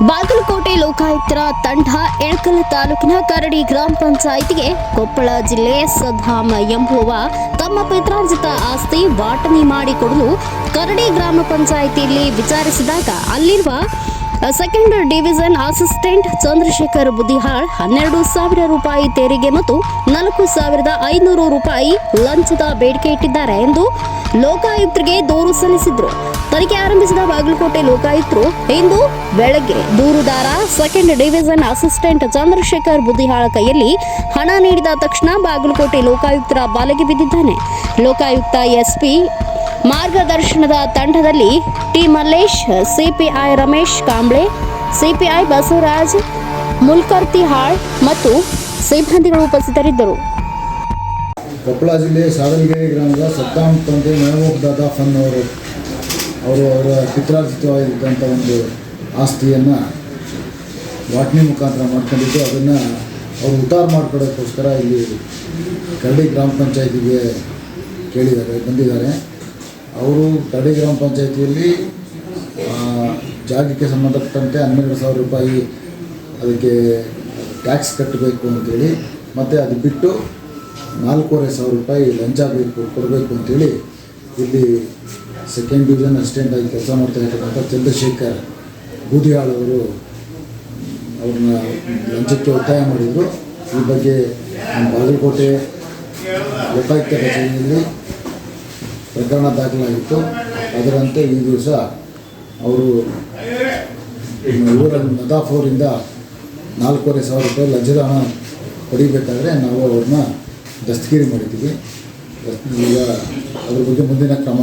ಬಾಗಲಕೋಟೆ ಲೋಕಾಯುಕ್ತರ ತಂಡ ಎಳಕಲ್ ತಾಲೂಕಿನ ಕರಡಿ ಗ್ರಾಮ ಪಂಚಾಯಿತಿಗೆ ಕೊಪ್ಪಳ ಜಿಲ್ಲೆ ಸದ್ದಾಮ ಎಂಬುವ ತಮ್ಮ ಪಿತ್ರಾರ್ಜಿತ ಆಸ್ತಿ ವಾಟನಿ ಮಾಡಿಕೊಡಲು ಕರಡಿ ಗ್ರಾಮ ಪಂಚಾಯಿತಿಯಲ್ಲಿ ವಿಚಾರಿಸಿದಾಗ ಅಲ್ಲಿರುವ second division assistant Chandrashekhar Budihal ಹನ್ನೆರಡು ಸಾವಿರ ರೂಪಾಯಿ ತೆರಿಗೆ ಮತ್ತು ನಾಲ್ಕು ಸಾವಿರದ ಐನೂರು ರೂಪಾಯಿ ಲಂಚದ ಬೇಡಿಕೆ ಇಟ್ಟಿದ್ದಾರೆ ಎಂದು ಲೋಕಾಯುಕ್ತರಿಗೆ ದೂರು ಸಲ್ಲಿಸಿದ್ರು. ತನಿಖೆ ಆರಂಭಿಸಿದ ಬಾಗಲಕೋಟೆ ಲೋಕಾಯುಕ್ತರು ಇಂದು ಬೆಳಗ್ಗೆ ದೂರುದಾರ ಸೆಕೆಂಡ್ ಡಿವಿಷನ್ ಅಸಿಸ್ಟೆಂಟ್ ಚಂದ್ರಶೇಖರ್ ಬುದಿಹಾಳ ಕೈಯಲ್ಲಿ ಹಣ ನೀಡಿದ ತಕ್ಷಣ ಬಾಗಲಕೋಟೆ ಲೋಕಾಯುಕ್ತರ ಬಾಲೆಗೆ ಬಿದ್ದಿದ್ದಾನೆ. ಲೋಕಾಯುಕ್ತ ಎಸ್ಪಿ ಮಾರ್ಗದರ್ಶನದ ತಂಡದಲ್ಲಿ T Mallesh, CPI Ramesh Kamble, CPI Basavaraj Mulkartihal ಮತ್ತು ಸಿಬ್ಬಂದಿಗಳು ಉಪಸ್ಥಿತರಿದ್ದರು. ಕೊಪ್ಪಳ ಜಿಲ್ಲೆ ಸಾದಲಗಿರಿ ಗ್ರಾಮದ ಸದ್ದಾಂ ತಂದೆ ಮೆಹಬೂಬ್ ದಾದಾ ಫನ್ ಅವರು ಅವರು ಅವರ ಪಿತ್ರಾರ್ಜಿತವಾಗಿದ್ದಂಥ ಒಂದು ಆಸ್ತಿಯನ್ನು ವಾಟ್ನಿ ಮುಖಾಂತರ ಮಾಡ್ಕೊಂಡಿದ್ದು, ಅದನ್ನು ಅವರು ಉತ್ತಾರ ಮಾಡಿಕೊಡೋಕ್ಕೋಸ್ಕರ ಇಲ್ಲಿ ಕರಡಿ ಗ್ರಾಮ ಪಂಚಾಯತಿಗೆ ಕೇಳಿದ್ದಾರೆ, ಬಂದಿದ್ದಾರೆ. ಅವರು ಗಡಿ ಗ್ರಾಮ ಪಂಚಾಯತಿಯಲ್ಲಿ ಜಾಗಕ್ಕೆ ಸಂಬಂಧಪಟ್ಟಂತೆ ಹನ್ನೆರಡು ಸಾವಿರ ರೂಪಾಯಿ ಅದಕ್ಕೆ ಟ್ಯಾಕ್ಸ್ ಕಟ್ಟಬೇಕು ಅಂತೇಳಿ, ಮತ್ತು ಅದು ಬಿಟ್ಟು ನಾಲ್ಕೂವರೆ ಸಾವಿರ ರೂಪಾಯಿ ಲಂಚ ಬೇಕು, ಕೊಡಬೇಕು ಅಂತೇಳಿ ಇಲ್ಲಿ ಸೆಕೆಂಡ್ ಡಿವಿಷನ್ ಅಸಿಸ್ಟೆಂಟ್ ಆಗಿ ಕೆಲಸ ಮಾಡ್ತಾ ಇರ್ತಕ್ಕಂಥ ಚಂದ್ರಶೇಖರ್ ಬೂದಿಯಾಳ್ ಅವರು ಅವ್ರನ್ನ ಲಂಚಕ್ಕೆ ಒತ್ತಾಯ ಮಾಡಿದರು. ಈ ಬಗ್ಗೆ ನಮ್ಮ ಬಾಗಲಕೋಟೆ ಲೋಕಾಯುಕ್ತ ಕಚೇರಿಯಲ್ಲಿ ಪ್ರಕರಣ ದಾಖಲಾಗಿತ್ತು. ಅದರಂತೆ ಈ ದಿವಸ ಅವರು ಊರ ನದಾಫ್ ಅವರಿಂದ ನಾಲ್ಕೂವರೆ ಸಾವಿರ ರೂಪಾಯಿ ಲಂಚದ ಹಣ ಪಡಿಬೇಕಾದ್ರೆ ನಾವು ಅವ್ರನ್ನ ದಸ್ತಗಿರಿ ಮಾಡಿದ್ದೀವಿ. ಈಗ ಅದ್ರ ಬಗ್ಗೆ ಮುಂದಿನ ಕ್ರಮ